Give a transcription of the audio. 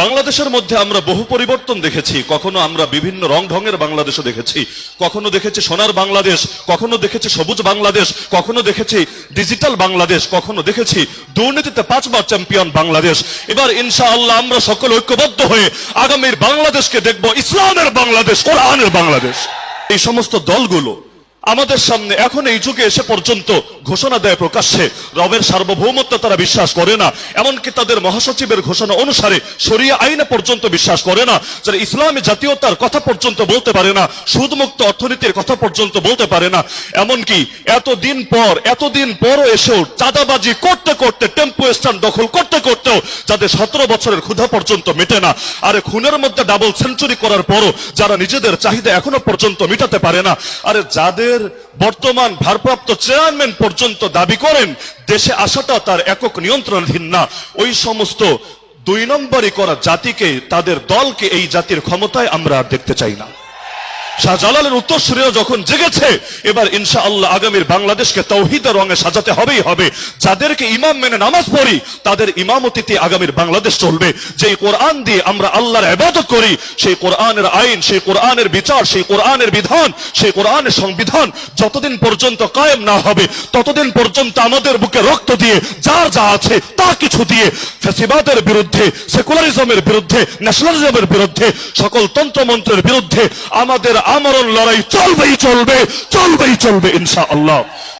বাংলাদেশের মধ্যে আমরা বহু পরিবর্তন দেখেছি। কখনো আমরা বিভিন্ন রং ঢঙের বাংলাদেশও দেখেছি। কখনো দেখেছি সোনার বাংলাদেশ, কখনো দেখেছি সবুজ বাংলাদেশ, কখনো দেখেছি ডিজিটাল বাংলাদেশ, কখনো দেখেছি দুর্নীতিতে পাঁচবার চ্যাম্পিয়ন বাংলাদেশ। এবার ইনশাআল্লাহ আমরা সকল ঐক্যবদ্ধ হয়ে আগামীর বাংলাদেশকে দেখব ইসলামের বাংলাদেশ, কোরআনের বাংলাদেশ। এই সমস্ত দলগুলো আমাদের সামনে এখন এই যুগে এসে পর্যন্ত ঘোষণা দেয় প্রকাশ্যে, রবের সার্বভৌমত্ব তারা বিশ্বাস করে না। এমনকি তাদের মহাসচিবের ঘোষণা অনুসারে সরিয়া আইনে পর্যন্ত বিশ্বাস করে না, যারা ইসলামী জাতীয়তার কথা পর্যন্ত বলতে পারে না, সুদমুক্ত অর্থনীতির কথা পর্যন্ত বলতে পারে না। এমনকি এতদিন পর, এতদিন পরও এসেও চাঁদাবাজি করতে করতে, টেম্পো স্ট্যান্ড দখল করতে করতেও যাদের সতেরো বছরের ক্ষুধা পর্যন্ত মেটে না। আরে খুনের মধ্যে ডাবল সেঞ্চুরি করার পরও যারা নিজেদের চাহিদা এখনও পর্যন্ত মেটাতে পারে না। আরে যাদের বর্তমান ভারপ্রাপ্ত চেয়ারম্যান পর্যন্ত দাবি করেন, দেশে আসাটা তার একক নিয়ন্ত্রণাধীন না। ওই সমস্ত দুই নম্বরই করা জাতিকে, তাদের দলকে এই জাতির ক্ষমতায় আমরা দেখতে চাই না। শাহজালালের উত্তরসূরিরা যখন জেগেছে, এবার ইনশা আল্লাহ আগামীর বাংলাদেশকে তৌহিদের রঙে সাজাতে হবেই হবে। যাদেরকে ইমাম মেনে নামাজ পড়ি, তাদের ইমামতিতে আগামীর বাংলাদেশ চলবে। যেই কোরআন দিয়ে আমরা আল্লাহর ইবাদত করি, সেই কোরআনের আইন, সেই কোরআনের বিচার, সেই কোরআনের বিধান, সেই কোরআনের সংবিধান যতদিন পর্যন্ত কায়েম না হবে, ততদিন পর্যন্ত আমাদের বুকে রক্ত দিয়ে যার যা আছে তা কিছু দিয়ে ফ্যাসিবাদের বিরুদ্ধে, সেকুলারিজমের বিরুদ্ধে, ন্যাশনালিজমের বিরুদ্ধে, সকল তন্ত্রমন্ত্রের বিরুদ্ধে আমাদের আমরণ লড়াই চলবেই চলবে চলবেই চলবে ইনশা আল্লাহ